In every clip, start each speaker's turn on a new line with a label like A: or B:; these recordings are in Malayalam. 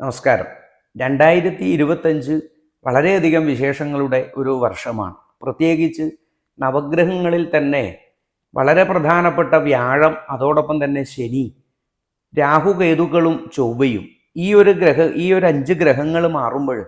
A: നമസ്കാരം. രണ്ടായിരത്തി ഇരുപത്തഞ്ച് വളരെയധികം വിശേഷങ്ങളുടെ ഒരു വർഷമാണ്. പ്രത്യേകിച്ച് നവഗ്രഹങ്ങളിൽ തന്നെ വളരെ പ്രധാനപ്പെട്ട വ്യാഴം അതോടൊപ്പം തന്നെ ശനി രാഹുകേതുക്കളും ചൊവ്വയും ഈ ഒരു ഗ്രഹ ഈ ഒരു അഞ്ച് ഗ്രഹങ്ങൾ മാറുമ്പോൾ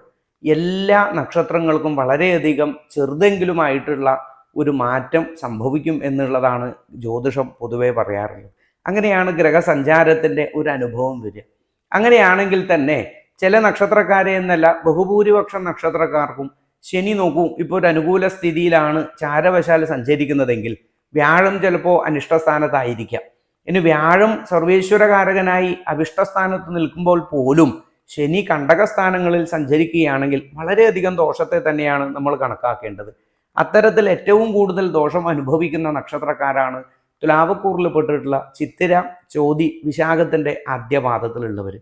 A: എല്ലാ നക്ഷത്രങ്ങൾക്കും വളരെയധികം ചെറുതെങ്കിലുമായിട്ടുള്ള ഒരു മാറ്റം സംഭവിക്കും എന്നുള്ളതാണ് ജ്യോതിഷം പൊതുവെ പറയാറുള്ളത്. അങ്ങനെയാണ് ഗ്രഹസഞ്ചാരത്തിന്റെ ഒരു അനുഭവം വരിക. അങ്ങനെയാണെങ്കിൽ തന്നെ ചില നക്ഷത്രക്കാരെ എന്നല്ല ബഹുഭൂരിപക്ഷം നക്ഷത്രക്കാർക്കും ശനി നോക്കൂ ഇപ്പോൾ ഒരു അനുകൂല സ്ഥിതിയിലാണ് ചാരവശാല സഞ്ചരിക്കുന്നതെങ്കിൽ വ്യാഴം ചിലപ്പോൾ അനിഷ്ടസ്ഥാനത്തായിരിക്കാം. ഇനി വ്യാഴം സർവേശ്വരകാരകനായി അവിഷ്ടസ്ഥാനത്ത് നിൽക്കുമ്പോൾ പോലും ശനി കണ്ടകസ്ഥാനങ്ങളിൽ സഞ്ചരിക്കുകയാണെങ്കിൽ വളരെയധികം ദോഷത്തെ തന്നെയാണ് നമ്മൾ കണക്കാക്കേണ്ടത്. അത്തരത്തിൽ ഏറ്റവും കൂടുതൽ ദോഷം അനുഭവിക്കുന്ന നക്ഷത്രക്കാരാണ് തുലാവക്കൂറിൽ പെട്ടിട്ടുള്ള ചിത്തിര ചോതി വിശാഖത്തിന്റെ ആദ്യപാദത്തിലുള്ളവർ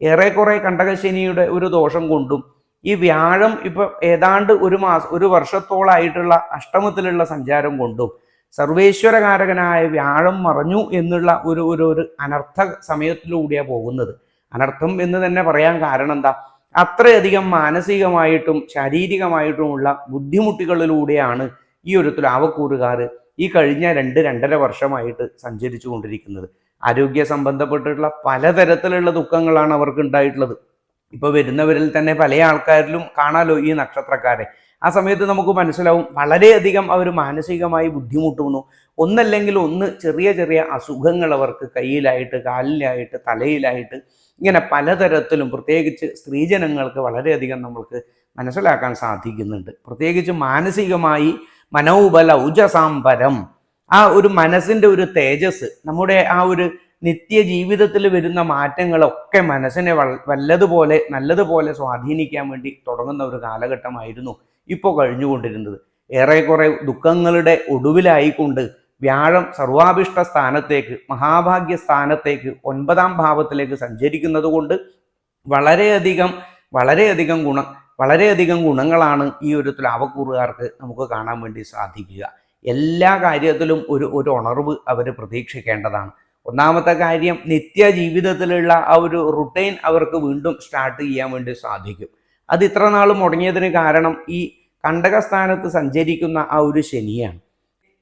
A: ഏറെക്കുറെ കണ്ടകശനിയുടെ ഒരു ദോഷം കൊണ്ടും ഈ വ്യാഴം ഇപ്പൊ ഏതാണ്ട് ഒരു മാസം ഒരു വർഷത്തോളായിട്ടുള്ള അഷ്ടമത്തിലുള്ള സഞ്ചാരം കൊണ്ടും സർവേശ്വരകാരകനായ വ്യാഴം മറഞ്ഞു എന്നുള്ള ഒരു ഒരു ഒരു അനർത്ഥ സമയത്തിലൂടെയാണ് പോകുന്നത്. അനർത്ഥം എന്ന് തന്നെ പറയാൻ കാരണം എന്താ? അത്രയധികം മാനസികമായിട്ടും ശാരീരികമായിട്ടുമുള്ള ബുദ്ധിമുട്ടുകളിലൂടെയാണ് ഈ ഒരു തുലാവക്കൂറുകാർ ഈ കഴിഞ്ഞ രണ്ട് രണ്ടര വർഷമായിട്ട് സഞ്ചരിച്ചു കൊണ്ടിരിക്കുന്നത്. ആരോഗ്യ സംബന്ധപ്പെട്ടിട്ടുള്ള പലതരത്തിലുള്ള ദുഃഖങ്ങളാണ് അവർക്ക് ഉണ്ടായിട്ടുള്ളത്. ഇപ്പൊ വരുന്നവരിൽ തന്നെ പല ആൾക്കാരിലും കാണാലോ ഈ നക്ഷത്രക്കാരെ. ആ സമയത്ത് നമുക്ക് മനസ്സിലാവും വളരെയധികം അവർ മാനസികമായി ബുദ്ധിമുട്ടുന്നു. ഒന്നല്ലെങ്കിൽ ഒന്ന് ചെറിയ ചെറിയ അസുഖങ്ങൾ അവർക്ക് കയ്യിലായിട്ട് കാലിലായിട്ട് തലയിലായിട്ട് ഇങ്ങനെ പലതരത്തിലും പ്രത്യേകിച്ച് സ്ത്രീജനങ്ങൾക്ക് വളരെയധികം നമ്മൾക്ക് മനസ്സിലാക്കാൻ സാധിക്കുന്നുണ്ട്. പ്രത്യേകിച്ച് മാനസികമായി മനോബല ഉജസാംബരം. ആ ഒരു മനസ്സിന്റെ ഒരു തേജസ് നമ്മുടെ ആ ഒരു നിത്യ ജീവിതത്തിൽ വരുന്ന മാറ്റങ്ങളൊക്കെ മനസ്സിനെ വല്ലതുപോലെ നല്ലതുപോലെ സ്വാധീനിക്കാൻ വേണ്ടി തുടങ്ങുന്ന ഒരു കാലഘട്ടമായിരുന്നു ഇപ്പോൾ കഴിഞ്ഞുകൊണ്ടിരുന്നത്. ഏറെക്കുറെ ദുഃഖങ്ങളുടെ ഒടുവിലായിക്കൊണ്ട് വ്യാഴം സർവാഭിഷ്ട സ്ഥാനത്തേക്ക് മഹാഭാഗ്യ സ്ഥാനത്തേക്ക് ഒൻപതാം ഭാവത്തിലേക്ക് സഞ്ചരിക്കുന്നത് കൊണ്ട് വളരെയധികം വളരെയധികം ഗുണം വളരെയധികം ഗുണങ്ങളാണ് ഈ ഒരു തുലാവക്കൂറുകാർക്ക് നമുക്ക് കാണാൻ വേണ്ടി സാധിക്കുക. എല്ലാ കാര്യത്തിലും ഒരു ഒരു ഉണർവ് അവർ പ്രതീക്ഷിക്കേണ്ടതാണ്. ഒന്നാമത്തെ കാര്യം നിത്യ ജീവിതത്തിലുള്ള ആ ഒരു റുട്ടൈൻ അവർക്ക് വീണ്ടും സ്റ്റാർട്ട് ചെയ്യാൻ വേണ്ടി സാധിക്കും. അത് ഇത്ര നാളും മുടങ്ങിയതിന് കാരണം ഈ കണ്ടകസ്ഥാനത്ത് സഞ്ചരിക്കുന്ന ആ ഒരു ശനിയാണ്.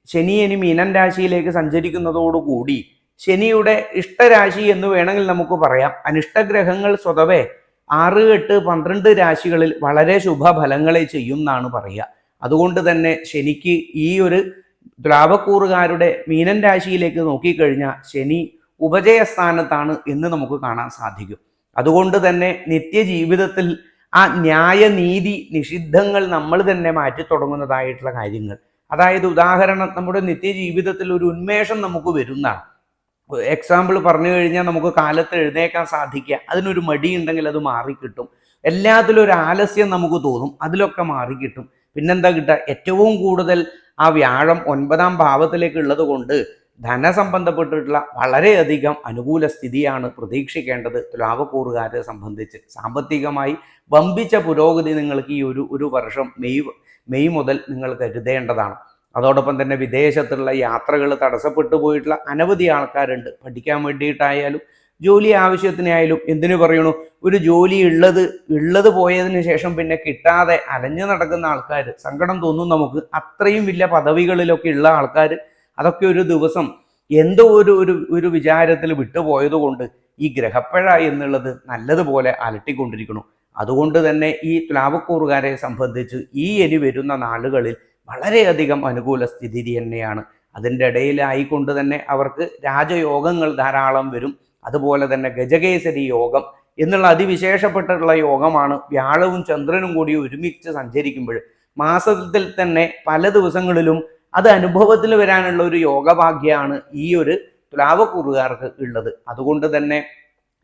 A: ശനി ഇനി മീനൻ രാശിയിലേക്ക് സഞ്ചരിക്കുന്നതോടുകൂടി ശനിയുടെ ഇഷ്ടരാശി എന്ന് വേണമെങ്കിൽ നമുക്ക് പറയാം. അനിഷ്ടഗ്രഹങ്ങൾ സ്വതവേ ആറ് എട്ട് പന്ത്രണ്ട് രാശികളിൽ വളരെ ശുഭഫലങ്ങളെ ചെയ്യും എന്നാണ് പറയുക. അതുകൊണ്ട് തന്നെ ശനിക്ക് ഈ ഒരു ദ്രാവക്കൂറുകാരുടെ മീനൻ രാശിയിലേക്ക് നോക്കിക്കഴിഞ്ഞാൽ ശനി ഉപജയസ്ഥാനത്താണ് എന്ന് നമുക്ക് കാണാൻ സാധിക്കും. അതുകൊണ്ട് തന്നെ നിത്യജീവിതത്തിൽ ആ ന്യായനീതി നിഷിദ്ധങ്ങൾ നമ്മൾ തന്നെ മാറ്റി തുടങ്ങുന്നതായിട്ടുള്ള കാര്യങ്ങൾ. അതായത് ഉദാഹരണം നമ്മുടെ നിത്യജീവിതത്തിൽ ഒരു ഉന്മേഷം നമുക്ക് വരുന്നതാണ്. എക്സാമ്പിൾ പറഞ്ഞു കഴിഞ്ഞാൽ നമുക്ക് കാലത്ത് എഴുന്നേക്കാൻ സാധിക്കുക. അതിനൊരു മടി ഉണ്ടെങ്കിൽ അത് മാറിക്കിട്ടും. എല്ലാത്തിലും ഒരു ആലസ്യം നമുക്ക് തോന്നും. അതിലൊക്കെ മാറിക്കിട്ടും. പിന്നെന്താ കിട്ടുക? ഏറ്റവും കൂടുതൽ ആ വ്യാഴം ഒൻപതാം ഭാവത്തിലേക്ക് ഉള്ളത് കൊണ്ട് ധനസംബന്ധപ്പെട്ടിട്ടുള്ള വളരെയധികം അനുകൂല സ്ഥിതിയാണ് പ്രതീക്ഷിക്കേണ്ടത് തുലാവക്കൂറുകാരെ സംബന്ധിച്ച്. സാമ്പത്തികമായി വമ്പിച്ച പുരോഗതി നിങ്ങൾക്ക് ഈ ഒരു ഒരു വർഷം മെയ് മെയ് മുതൽ നിങ്ങൾ കരുതേണ്ടതാണ്. അതോടൊപ്പം തന്നെ വിദേശത്തുള്ള യാത്രകൾ തടസ്സപ്പെട്ടു പോയിട്ടുള്ള അനവധി ആൾക്കാരുണ്ട്. പഠിക്കാൻ വേണ്ടിയിട്ടായാലും ജോലി ആവശ്യത്തിനായാലും എന്തിനു പറയണു? ഒരു ജോലി ഉള്ളത് ഉള്ളത് പോയതിന് ശേഷം പിന്നെ കിട്ടാതെ അലഞ്ഞു നടക്കുന്ന ആൾക്കാർ സങ്കടം തോന്നും നമുക്ക്. അത്രയും വലിയ പദവികളിലൊക്കെ ഉള്ള ആൾക്കാർ അതൊക്കെ ഒരു ദിവസം എന്തോ ഒരു ഒരു ഒരു വിചാരത്തിൽ വിട്ടുപോയതുകൊണ്ട് ഈ ഗ്രഹപ്പഴ എന്നുള്ളത് നല്ലതുപോലെ അലട്ടിക്കൊണ്ടിരിക്കണം അതുകൊണ്ട് തന്നെ ഈ തുലാവക്കൂറുകാരെ സംബന്ധിച്ച് ഈ ഇനി വരുന്ന നാളുകളിൽ വളരെയധികം അനുകൂല സ്ഥിതി തന്നെയാണ്. അതിന്റെ ഇടയിലായിക്കൊണ്ട് തന്നെ അവർക്ക് രാജയോഗങ്ങൾ ധാരാളം വരും. അതുപോലെ തന്നെ ഗജകേസരി യോഗം എന്നുള്ള അതിവിശേഷപ്പെട്ടിട്ടുള്ള യോഗമാണ് വ്യാഴവും ചന്ദ്രനും കൂടി ഒരുമിച്ച് സഞ്ചരിക്കുമ്പോൾ മാസത്തിൽ തന്നെ പല ദിവസങ്ങളിലും അത് അനുഭവത്തിൽ വരാനുള്ള ഒരു യോഗഭാഗ്യമാണ് ഈ ഒരു തുലാവക്കൂറുകാർക്ക് ഉള്ളത്. അതുകൊണ്ട് തന്നെ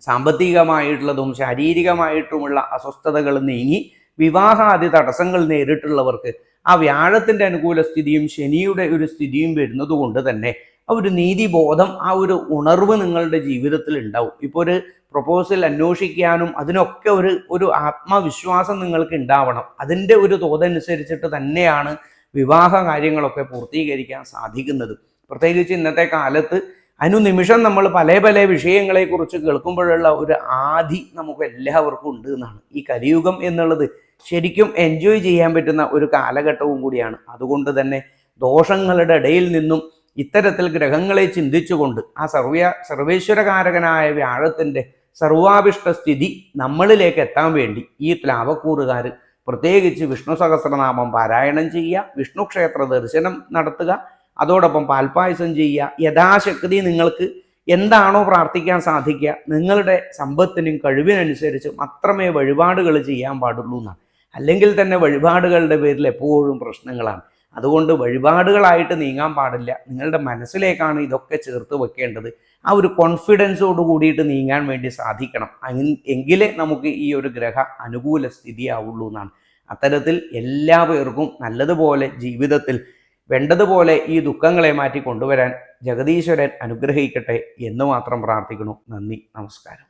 A: സാമ്പത്തികമായിട്ടുള്ളതും ശാരീരികമായിട്ടുമുള്ള അസ്വസ്ഥതകൾ നീങ്ങി വിവാഹാദി തടസ്സങ്ങൾ നേരിട്ടുള്ളവർക്ക് ആ വ്യാഴത്തിന്റെ അനുകൂല സ്ഥിതിയും ശനിയുടെ ഒരു സ്ഥിതിയും വരുന്നത് കൊണ്ട് തന്നെ ആ ഒരു നീതിബോധം ആ ഒരു ഉണർവ് നിങ്ങളുടെ ജീവിതത്തിൽ ഉണ്ടാവും. ഇപ്പോൾ ഒരു പ്രപ്പോസൽ അന്വേഷിക്കാനും അതിനൊക്കെ ഒരു ഒരു ആത്മവിശ്വാസം നിങ്ങൾക്ക് ഉണ്ടാവണം. അതിന്റെ ഒരു തോതനുസരിച്ചിട്ട് തന്നെയാണ് വിവാഹ കാര്യങ്ങളൊക്കെ പൂർത്തീകരിക്കാൻ സാധിക്കുന്നത്. പ്രത്യേകിച്ച് ഇന്നത്തെ കാലത്ത് അനുനിമിഷം നമ്മൾ പല പല വിഷയങ്ങളെക്കുറിച്ച് കേൾക്കുമ്പോഴുള്ള ഒരു ആധി നമുക്ക് എല്ലാവർക്കും ഉണ്ട് എന്നാണ്. ഈ കലിയുഗം എന്നുള്ളത് ശരിക്കും എൻജോയ് ചെയ്യാൻ പറ്റുന്ന ഒരു കാലഘട്ടവും കൂടിയാണ്. അതുകൊണ്ട് തന്നെ ദോഷങ്ങളുടെ ഇടയിൽ നിന്നും ഇത്തരത്തിൽ ഗ്രഹങ്ങളെ ചിന്തിച്ചുകൊണ്ട് ആ സർവ സർവേശ്വരകാരകനായ വ്യാഴത്തിന്റെ സർവാഭിഷ്ട സ്ഥിതി നമ്മളിലേക്ക് എത്താൻ വേണ്ടി ഈ ലാവക്കൂറുകാർ പ്രത്യേകിച്ച് വിഷ്ണു സഹസ്രനാമം പാരായണം ചെയ്യുക വിഷ്ണു ക്ഷേത്ര ദർശനം നടത്തുക അതോടൊപ്പം പാൽപ്പായസം ചെയ്യുക യഥാശക്തി നിങ്ങൾക്ക് എന്താണോ പ്രാർത്ഥിക്കാൻ സാധിക്കുക നിങ്ങളുടെ സമ്പത്തിനും കഴിവിനനുസരിച്ച് മാത്രമേ വഴിപാടുകൾ ചെയ്യാൻ പാടുള്ളൂ എന്നാണ്. അല്ലെങ്കിൽ തന്നെ വഴിപാടുകളുടെ പേരിൽ എപ്പോഴും പ്രശ്നങ്ങളാണ്. അതുകൊണ്ട് വഴിപാടുകളായിട്ട് നീങ്ങാൻ പാടില്ല. നിങ്ങളുടെ മനസ്സിലേക്കാണ് ഇതൊക്കെ ചേർത്ത് വെക്കേണ്ടത്. ആ ഒരു കോൺഫിഡൻസോട് കൂടിയിട്ട് നീങ്ങാൻ വേണ്ടി സാധിക്കണം. എങ്കിലേ നമുക്ക് ഈ ഒരു ഗ്രഹ അനുകൂല സ്ഥിതിയാവുള്ളൂ എന്നാണ്. അത്തരത്തിൽ എല്ലാ പേർക്കും നല്ലതുപോലെ ജീവിതത്തിൽ വേണ്ടതുപോലെ ഈ ദുഃഖങ്ങളെ മാറ്റി കൊണ്ടുവരാൻ ജഗദീശ്വരൻ അനുഗ്രഹിക്കട്ടെ എന്ന് മാത്രം പ്രാർത്ഥിക്കുന്നു. നന്ദി. നമസ്കാരം.